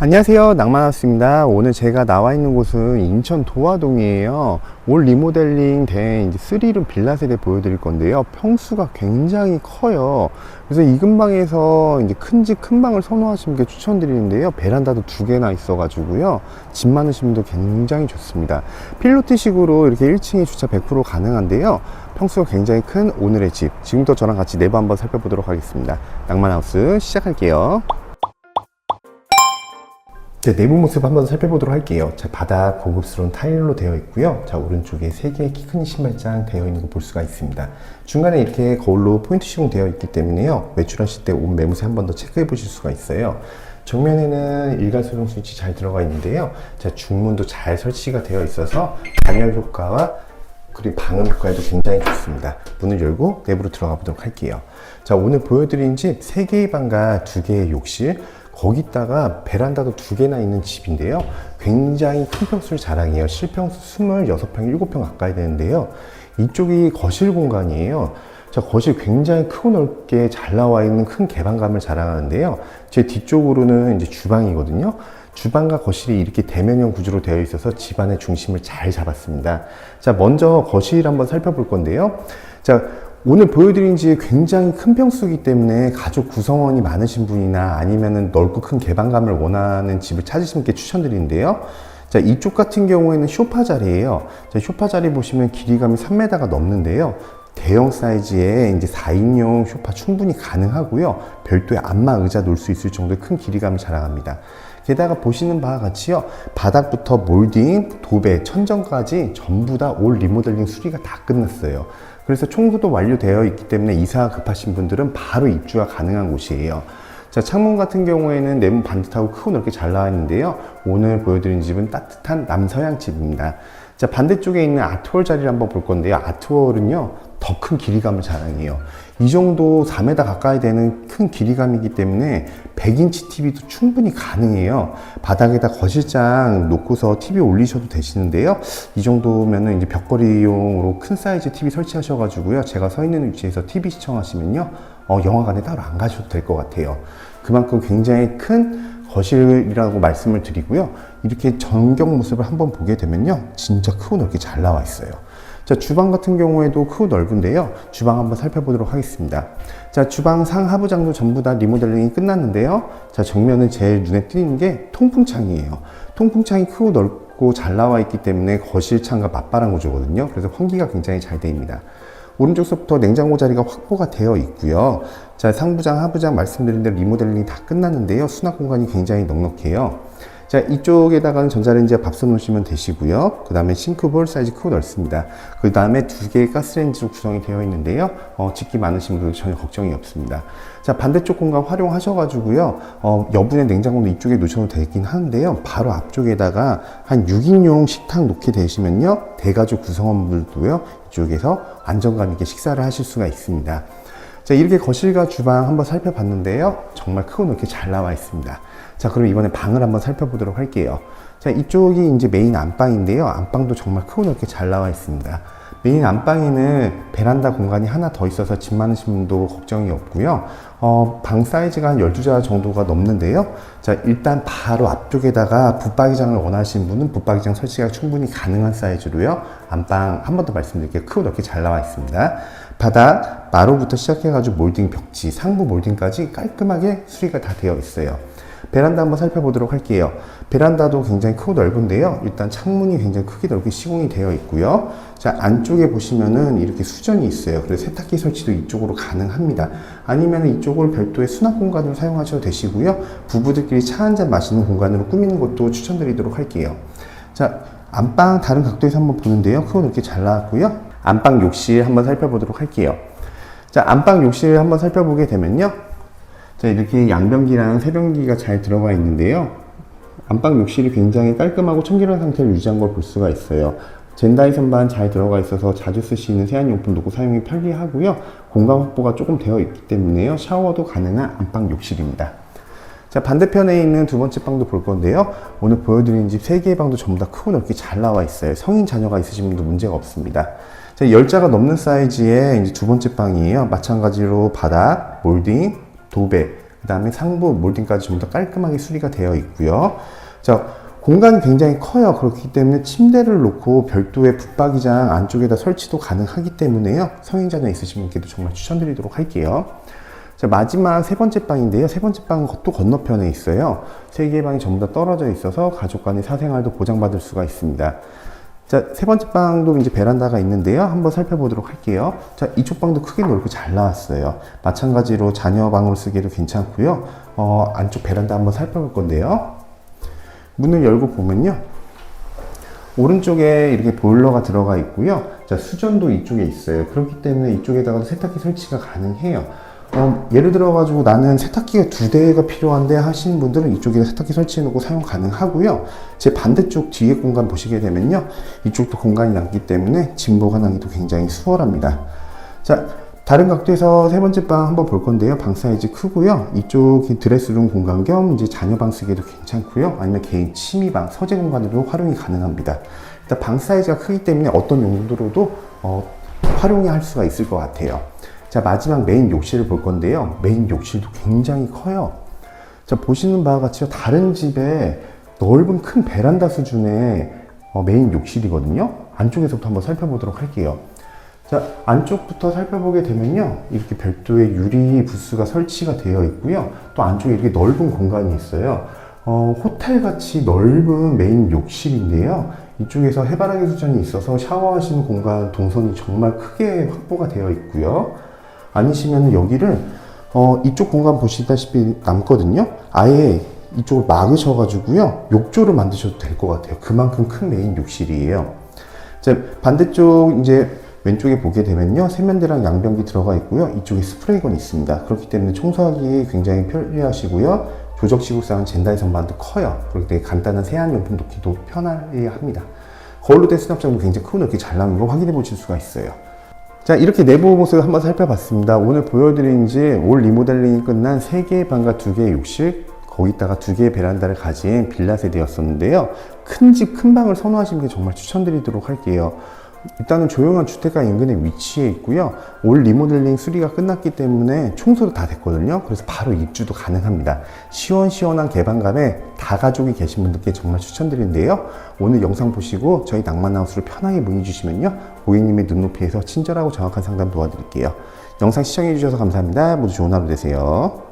안녕하세요. 낭만하우스입니다. 오늘 제가 나와 있는 곳은 인천 도화동이에요. 올 리모델링 된 이제 3룸 빌라 세대 보여드릴 건데요. 평수가 굉장히 커요. 그래서 이 근방에서 이제 큰 집 큰 방을 선호하시는 게 추천드리는데요. 베란다도 두 개나 있어 가지고요. 집 많으신 분도 굉장히 좋습니다. 필로티식으로 이렇게 1층에 주차 100% 가능한데요. 평수가 굉장히 큰 오늘의 집. 지금부터 저랑 같이 내부 한번 살펴보도록 하겠습니다. 낭만하우스 시작할게요 자, 내부 모습 한번 살펴보도록 할게요. 자, 바닥 고급스러운 타일로 되어 있고요. 자, 오른쪽에 세 개의 키 큰 신발장 되어 있는 거 볼 수가 있습니다. 중간에 이렇게 거울로 포인트 시공되어 있기 때문에요. 외출하실 때 옷 매무새 한 번 더 체크해 보실 수가 있어요. 정면에는 일괄 소동 스위치 잘 들어가 있는데요. 자, 중문도 잘 설치가 되어 있어서 단열 효과와 그리고 방음 효과에도 굉장히 좋습니다. 문을 열고 내부로 들어가 보도록 할게요. 자, 오늘 보여드린 집 3개의 방과 2개의 욕실, 거기다가 베란다도 두 개나 있는 집인데요. 굉장히 큰 평수를 자랑해요. 실평수 26평, 7평 가까이 되는데요. 이쪽이 거실 공간이에요. 자, 거실 굉장히 크고 넓게 잘 나와 있는 큰 개방감을 자랑하는데요. 제 뒤쪽으로는 이제 주방이거든요. 주방과 거실이 이렇게 대면형 구조로 되어 있어서 집안의 중심을 잘 잡았습니다. 자, 먼저 거실 한번 살펴볼 건데요. 자, 오늘 보여드린 집이 굉장히 큰 평수이기 때문에 가족 구성원이 많으신 분이나 아니면은 넓고 큰 개방감을 원하는 집을 찾으시는 게 추천드리는데요. 자, 이쪽 같은 경우에는 쇼파 자리예요. 자, 쇼파 자리 보시면 길이감이 3m가 넘는데요. 대형 사이즈의 이제 4인용 쇼파 충분히 가능하고요. 별도의 안마 의자 놓을 수 있을 정도의 큰 길이감을 자랑합니다. 게다가 보시는 바와 같이요. 바닥부터 몰딩, 도배, 천정까지 전부 다 올 리모델링 수리가 다 끝났어요. 그래서 청소도 완료되어 있기 때문에 이사가 급하신 분들은 바로 입주가 가능한 곳이에요. 자, 창문 같은 경우에는 내문 반듯하고 크고 넓게 잘 나와 있는데요. 오늘 보여드린 집은 따뜻한 남서양 집입니다. 자, 반대쪽에 있는 아트월 자리를 한번 볼 건데요. 아트월은요, 더 큰 길이감을 자랑해요. 이 정도 4m 가까이 되는 큰 길이감이기 때문에 100인치 TV도 충분히 가능해요. 바닥에다 거실장 놓고서 TV 올리셔도 되시는데요. 이 정도면은 이제 벽걸이용으로 큰 사이즈 TV 설치하셔가지고요. 제가 서 있는 위치에서 TV 시청하시면요. 어, 영화관에 따로 안 가셔도 될 것 같아요. 그만큼 굉장히 큰 거실이라고 말씀을 드리고요. 이렇게 전경 모습을 한번 보게 되면요. 진짜 크고 넓게 잘 나와 있어요. 자, 주방 같은 경우에도 크고 넓은데요. 주방 한번 살펴보도록 하겠습니다. 자, 주방 상하부장도 전부 다 리모델링이 끝났는데요. 자, 정면은 제일 눈에 띄는 게 통풍창이에요. 통풍창이 크고 넓고 잘 나와 있기 때문에 거실창과 맞바람 구조거든요. 그래서 환기가 굉장히 잘 됩니다. 오른쪽서부터 냉장고 자리가 확보가 되어 있고요. 자, 상부장, 하부장 말씀드린 대로 리모델링이 다 끝났는데요. 수납 공간이 굉장히 넉넉해요. 자, 이쪽에다가는 전자레인지에 밥솥 놓으시면 되시고요. 그 다음에 싱크볼 사이즈 크고 넓습니다. 그 다음에 두 개의 가스레인지로 구성이 되어 있는데요. 어, 집기 많으신 분들 전혀 걱정이 없습니다. 자, 반대쪽 공간 활용하셔가지고요. 어, 여분의 냉장고는 이쪽에 놓으셔도 되긴 하는데요. 바로 앞쪽에다가 한 6인용 식탁 놓게 되시면요. 대가족 구성원분들도요. 이쪽에서 안정감 있게 식사를 하실 수가 있습니다. 자, 이렇게 거실과 주방 한번 살펴봤는데요. 정말 크고 넓게 잘 나와 있습니다. 자, 그럼 이번에 방을 한번 살펴보도록 할게요. 자, 이쪽이 이제 메인 안방인데요. 안방도 정말 크고 넓게 잘 나와 있습니다. 메인 안방에는 베란다 공간이 하나 더 있어서 집 많으신 분도 걱정이 없고요. 어, 방 사이즈가 한 12자 정도가 넘는데요. 자, 일단 바로 앞쪽에다가 붙박이장을 원하시는 분은 붙박이장 설치가 충분히 가능한 사이즈로요. 안방 한 번 더 말씀드릴게요. 크고 넓게 잘 나와 있습니다. 바닥, 마루부터 시작해가지고 몰딩 벽지, 상부 몰딩까지 깔끔하게 수리가 다 되어 있어요. 베란다 한번 살펴보도록 할게요. 베란다도 굉장히 크고 넓은데요. 일단 창문이 굉장히 크게 넓게 시공이 되어 있고요. 자, 안쪽에 보시면은 이렇게 수전이 있어요. 그래서 세탁기 설치도 이쪽으로 가능합니다. 아니면 이쪽을 별도의 수납 공간으로 사용하셔도 되시고요. 부부들끼리 차 한 잔 마시는 공간으로 꾸미는 것도 추천드리도록 할게요. 자, 안방 다른 각도에서 한번 보는데요. 크고 넓게 잘 나왔고요. 안방 욕실 한번 살펴보도록 할게요. 자, 안방 욕실 한번 살펴보게 되면요. 자, 이렇게 양변기랑 세변기가 잘 들어가 있는데요. 안방 욕실이 굉장히 깔끔하고 청결한 상태를 유지한 걸 볼 수가 있어요. 젠다이 선반 잘 들어가 있어서 자주 쓰시는 세안용품 놓고 사용이 편리하고요. 공간 확보가 조금 되어 있기 때문에요. 샤워도 가능한 안방 욕실입니다. 자, 반대편에 있는 두 번째 방도 볼 건데요. 오늘 보여드린 집 세 개의 방도 전부 다 크고 넓게 잘 나와 있어요. 성인 자녀가 있으신 분도 문제가 없습니다. 자, 열자가 넘는 사이즈의 이제 두 번째 방이에요. 마찬가지로 바닥, 몰딩, 도배, 그 다음에 상부 몰딩까지 전부 다 깔끔하게 수리가 되어 있고요. 자, 공간이 굉장히 커요. 그렇기 때문에 침대를 놓고 별도의 붙박이장 안쪽에다 설치도 가능하기 때문에요. 성인자녀 있으신 분께도 정말 추천드리도록 할게요. 자, 마지막 세 번째 방인데요. 세 번째 방은 또 건너편에 있어요. 세 개의 방이 전부 다 떨어져 있어서 가족 간의 사생활도 보장받을 수가 있습니다. 자, 세 번째 방도 이제 베란다가 있는데요. 한번 살펴보도록 할게요. 자, 이쪽 방도 크게 넓고 잘 나왔어요. 마찬가지로 자녀 방으로 쓰기도 괜찮고요. 어, 안쪽 베란다 한번 살펴볼 건데요. 문을 열고 보면요. 오른쪽에 이렇게 보일러가 들어가 있고요. 자, 수전도 이쪽에 있어요. 그렇기 때문에 이쪽에다가 세탁기 설치가 가능해요. 어, 예를 들어가지고 나는 세탁기가 두 대가 필요한데 하시는 분들은 이쪽에 세탁기 설치해 놓고 사용 가능하고요. 제 반대쪽 뒤에 공간 보시게 되면요. 이쪽도 공간이 남기 때문에 짐 보관하기도 굉장히 수월합니다. 자, 다른 각도에서 세 번째 방 한번 볼 건데요. 방 사이즈 크고요. 이쪽이 드레스룸 공간 겸 이제 자녀 방 쓰기도 괜찮고요. 아니면 개인 취미방, 서재 공간으로 활용이 가능합니다. 일단 방 사이즈가 크기 때문에 어떤 용도로도 어, 활용이 할 수가 있을 것 같아요. 자, 마지막 메인 욕실을 볼 건데요. 메인 욕실도 굉장히 커요. 자, 보시는 바와 같이 다른 집에 넓은 큰 베란다 수준의 어, 메인 욕실이거든요. 안쪽에서부터 한번 살펴보도록 할게요. 자, 안쪽부터 살펴보게 되면요. 이렇게 별도의 유리 부스가 설치가 되어 있고요. 또 안쪽에 이렇게 넓은 공간이 있어요. 어, 호텔같이 넓은 메인 욕실인데요. 이쪽에서 해바라기 수전이 있어서 샤워하시는 공간 동선이 정말 크게 확보가 되어 있고요. 아니시면 여기를 어, 이쪽 공간 보시다시피 남거든요. 아예 이쪽을 막으셔가지고요. 욕조를 만드셔도 될 것 같아요. 그만큼 큰 메인 욕실이에요. 자, 반대쪽 이제 왼쪽에 보게 되면요. 세면대랑 양변기 들어가 있고요. 이쪽에 스프레이건이 있습니다. 그렇기 때문에 청소하기 굉장히 편리하시고요. 조적 시국상은 젠다이 선반도 커요. 그렇기 때문에 간단한 세안용품 놓기도 편하게 합니다. 거울로 된 수납장도 굉장히 크고 넓게 잘 나오는 거 확인해 보실 수가 있어요. 자 이렇게 내부 모습을 한번 살펴봤습니다. 오늘 보여드린 지 올 리모델링이 끝난 3개의 방과 2개의 욕실 거기다가 2개의 베란다를 가진 빌라 세대였었는데요. 큰 집, 큰 방을 선호하시는 게 정말 추천드리도록 할게요. 일단은 조용한 주택가 인근에 위치해 있고요. 올 리모델링 수리가 끝났기 때문에 청소도 다 됐거든요. 그래서 바로 입주도 가능합니다. 시원시원한 개방감에 다가족이 계신 분들께 정말 추천드리는데요. 오늘 영상 보시고 저희 낭만하우스를 편하게 문의 주시면요. 고객님의 눈높이에서 친절하고 정확한 상담 도와드릴게요. 영상 시청해 주셔서 감사합니다. 모두 좋은 하루 되세요.